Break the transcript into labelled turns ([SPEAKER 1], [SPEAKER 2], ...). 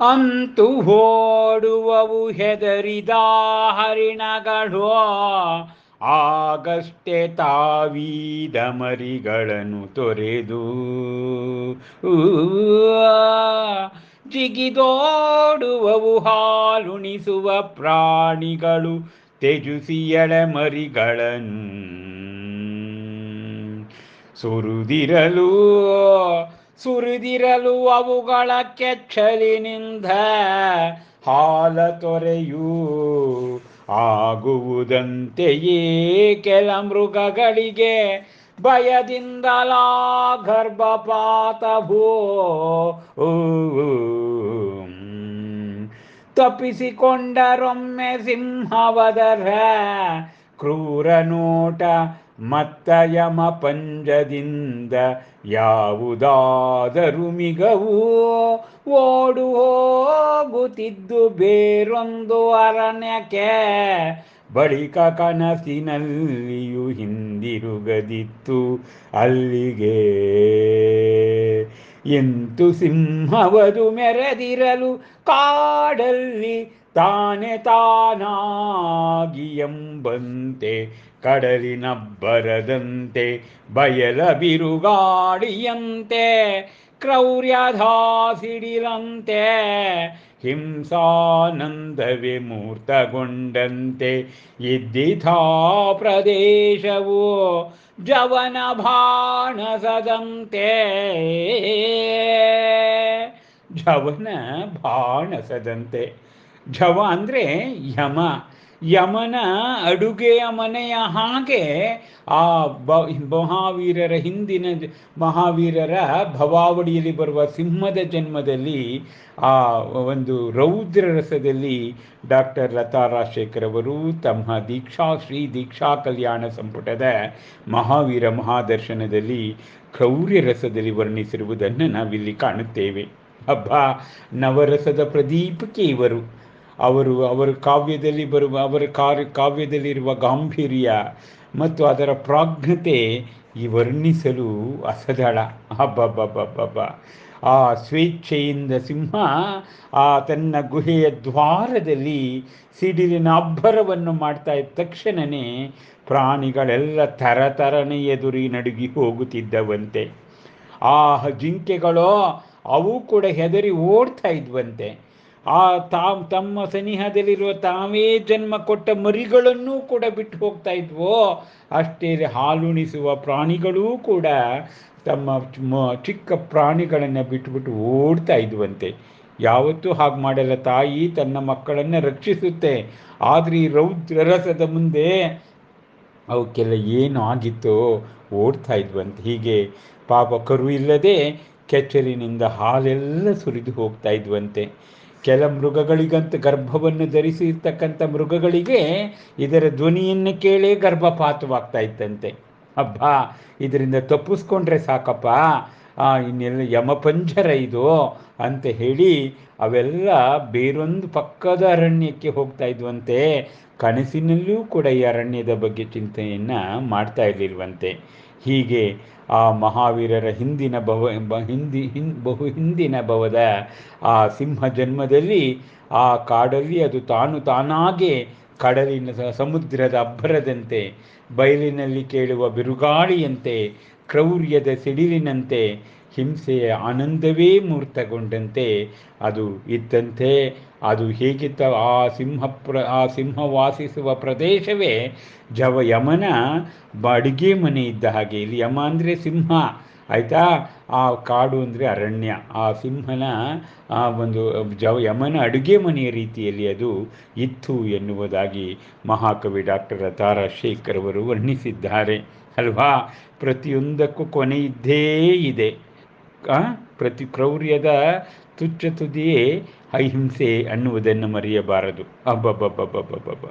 [SPEAKER 1] ಅಂತು ಓಡುವವು ಹೆದರಿದ ಹರಿಣಗಳು ಆಗಷ್ಟೇ ತಾವೀದ ಮರಿಗಳನ್ನು ತೊರೆದು ಜಿಗಿದೋಡುವವು ಹಾಲುಣಿಸುವ ಪ್ರಾಣಿಗಳು ತೆಜುಸಿ ಎಳೆಮರಿಗಳನ್ನು ಸುರಿದಿರಲು ಸುರಿದಿರಲು ಅವುಗಳ ಕೆಚ್ಚಲಿನಿಂದ ಹಾಲ ತೊರೆಯೂ. ಆಗುವುದಂತೆಯೇ ಕೆಲ ಮೃಗಗಳಿಗೆ ಭಯದಿಂದಲ ಗರ್ಭಪಾತವೋ ತಪ್ಪಿಸಿಕೊಂಡರೊಮ್ಮೆ ಸಿಂಹವದರ ಕ್ರೂರ ನೋಟ ಮತ್ತ ಯಮ ಪಂಜದಿಂದ ಯಾವುದಾದರೂ ಮಿಗವು ಓಡು ಹೋಗುತ್ತಿದ್ದು ಬೇರೊಂದು ಅರಣ್ಯಕ್ಕೆ. ಬಳಿಕ ಕನಸಿನಲ್ಲಿಯೂ ಹಿಂದಿರುಗದಿತ್ತು ಅಲ್ಲಿಗೆ. ಎಂತು ಸಿಂಹವದು ಮೆರೆದಿರಲು ಕಾಡಲ್ಲಿ ತಾನೆ ತಾನಾಗಿ ಎಂಬಂತೆ ಕಡಲಿನಬ್ಬರದಂತೆ ಬಯಲ ಬಿರುಗಾಳಿಯಂತೆ ಕ್ರೌರ್ಯಧಾಸಿಡಿಲಂತೆ ಹಿಂಸಾನಂದ ಮೂರ್ತಗೊಂಡಂತೆ ಇದ್ದಿಥಾ ಪ್ರದೇಶವು ಜವನ ಬಾಣಸದಂತೆ ಜವನ ಬಾಣಸದಂತೆ ಜವ ಅಂದರೆ ಯಮ. ಯಮನ ಅಡುಗೆಯ ಮನೆಯ ಹಾಗೆ ಆ ಬ ಮಹಾವೀರರ ಹಿಂದಿನ ಮಹಾವೀರರ ಭವಾವಳಿಯಲ್ಲಿ ಬರುವ ಸಿಂಹದ ಜನ್ಮದಲ್ಲಿ ಆ ಒಂದು ರೌದ್ರ ರಸದಲ್ಲಿ ಡಾಕ್ಟರ್ ಲತಾ ರಾಜಶೇಖರ್ ಅವರು ತಮ್ಮ ದೀಕ್ಷಾ, ಶ್ರೀ ದೀಕ್ಷಾ ಕಲ್ಯಾಣ ಸಂಪುಟದ ಮಹಾವೀರ ಮಹಾದರ್ಶನದಲ್ಲಿ ಕ್ರೌರ್ಯ ರಸದಲ್ಲಿ ವರ್ಣಿಸಿರುವುದನ್ನು ನಾವಿಲ್ಲಿ ಕಾಣುತ್ತೇವೆ. ಹಬ್ಬ ನವರಸದ ಪ್ರದೀಪಕ್ಕೆ ಇವರು. ಅವರು, ಅವರ ಕಾವ್ಯದಲ್ಲಿ ಬರುವ, ಅವರ ಕಾರ್ಯ, ಕಾವ್ಯದಲ್ಲಿರುವ ಗಾಂಭೀರ್ಯ ಮತ್ತು ಅದರ ಪ್ರಾಜ್ಞತೆ ಈ ವರ್ಣಿಸಲು ಅಸದಳ. ಹಬ್ಬಬ್ಬಬ್ಬಬ್ಬ ಆ ಸ್ವೇಚ್ಛೆಯಿಂದ ಸಿಂಹ ಆ ತನ್ನ ಗುಹೆಯ ದ್ವಾರದಲ್ಲಿ ಸಿಡಿಲಿನ ಅಬ್ಬರವನ್ನು ಮಾಡ್ತಾ ಇದ್ದ ತಕ್ಷಣವೇ ಪ್ರಾಣಿಗಳೆಲ್ಲ ತರತರನೆ ಎದುರಿ ನಡುಗಿ ಹೋಗುತ್ತಿದ್ದವಂತೆ. ಆ ಜಿಂಕೆಗಳೋ, ಅವು ಕೂಡ ಹೆದರಿ ಓಡ್ತಾ ಇದ್ವಂತೆ. ಆ ತಾ ತಮ್ಮ ಸನಿಹದಲ್ಲಿರುವ ತಾವೇ ಜನ್ಮ ಕೊಟ್ಟ ಮರಿಗಳನ್ನೂ ಕೂಡ ಬಿಟ್ಟು ಹೋಗ್ತಾ ಇದ್ವೋ, ಅಷ್ಟೇ ಹಾಲುಣಿಸುವ ಪ್ರಾಣಿಗಳೂ ಕೂಡ ತಮ್ಮ ಚಿಕ್ಕ ಪ್ರಾಣಿಗಳನ್ನು ಬಿಟ್ಟುಬಿಟ್ಟು ಓಡ್ತಾ ಇದ್ವಂತೆ. ಯಾವತ್ತೂ ಹಾಗೆ ಮಾಡಲ್ಲ ತಾಯಿ, ತನ್ನ ಮಕ್ಕಳನ್ನು ರಕ್ಷಿಸುತ್ತೆ. ಆದರೆ ಈ ರೌದ್ರ ರಸದ ಮುಂದೆ ಅವಕ್ಕೆಲ್ಲ ಏನು ಆಗಿತ್ತೋ, ಓಡ್ತಾ ಇದ್ವಂತೆ. ಹೀಗೆ ಪಾಪ ಕರು ಇಲ್ಲದೆ ಕೆಚ್ಚಲಿನಿಂದ ಹಾಲೆಲ್ಲ ಸುರಿದು ಹೋಗ್ತಾ ಇದ್ವಂತೆ. ಕೆಲ ಮೃಗಗಳಿಗಂತ ಗರ್ಭವನ್ನು ಧರಿಸಿರ್ತಕ್ಕಂಥ ಮೃಗಗಳಿಗೆ ಇದರ ಧ್ವನಿಯನ್ನು ಕೇಳೇ ಗರ್ಭಪಾತವಾಗ್ತಾ ಇತ್ತಂತೆ. ಅಬ್ಬಾ, ಇದರಿಂದ ತಪ್ಪಿಸ್ಕೊಂಡ್ರೆ ಸಾಕಪ್ಪ. ಇನ್ನೆಲ್ಲ ಯಮಪಂಜರ ಇದು ಅಂತ ಹೇಳಿ ಅವೆಲ್ಲ ಬೇರೊಂದು ಪಕ್ಕದ ಅರಣ್ಯಕ್ಕೆ ಹೋಗ್ತಾ ಇದ್ವಂತೆ. ಕನಸಿನಲ್ಲೂ ಕೂಡ ಈ ಅರಣ್ಯದ ಬಗ್ಗೆ ಚಿಂತನೆಯನ್ನು ಮಾಡ್ತಾ ಇರಲಿಲ್ವಂತೆ. ಹೀಗೆ ಆ ಮಹಾವೀರರ ಹಿಂದಿನ ಭವ ಹಿಂದಿ ಹಿಂದ್ ಬಹು ಹಿಂದಿನ ಭವದ ಆ ಸಿಂಹ ಜನ್ಮದಲ್ಲಿ ಆ ಕಾಡಲ್ಲಿ ಅದು ತಾನು ತಾನಾಗೆ ಕಡಲಿನ ಸಮುದ್ರದ ಅಬ್ಬರದಂತೆ, ಬಯಲಿನಲ್ಲಿ ಕೇಳುವ ಬಿರುಗಾಳಿಯಂತೆ, ಕ್ರೌರ್ಯದ ಸಿಡಿಲಿನಂತೆ ಹಿಂಸೆಯ ಆನಂದವೇ ಮೂರ್ತಗೊಂಡಂತೆ ಅದು ಇದ್ದಂತೆ. ಅದು ಹೇಗಿತ್ತ ಆ ಸಿಂಹ ಪ್ರ, ಆ ಸಿಂಹ ವಾಸಿಸುವ ಪ್ರದೇಶವೇ ಜವ ಯಮನ ಅಡುಗೆ ಮನೆ ಇದ್ದ ಹಾಗೆ. ಇಲ್ಲಿ ಯಮ ಅಂದರೆ ಸಿಂಹ, ಆಯಿತಾ? ಆ ಕಾಡು ಅಂದರೆ ಅರಣ್ಯ. ಆ ಸಿಂಹನ, ಆ ಒಂದು ಜವ ಯಮನ ಅಡುಗೆ ಮನೆಯ ರೀತಿಯಲ್ಲಿ ಅದು ಇತ್ತು ಎನ್ನುವುದಾಗಿ ಮಹಾಕವಿ ಡಾಕ್ಟರ್ ತಾರಾ ಶೇಖರ್ ಅವರು ವರ್ಣಿಸಿದ್ದಾರೆ. ಅಲ್ವಾ? ಪ್ರತಿಯೊಂದಕ್ಕೂ ಕೊನೆ ಇದ್ದೇ ಇದೆ. ಪ್ರತಿ ಕ್ರೌರ್ಯದ ತುಚ್ಛ ತುದಿಯೇ ಅಹಿಂಸೆ ಅನ್ನುವುದನ್ನು ಮರೆಯಬಾರದು. ಅಬ್ಬಬ್ಬಬ್ಬಬ್ಬಬ್ಬಬ್ಬ.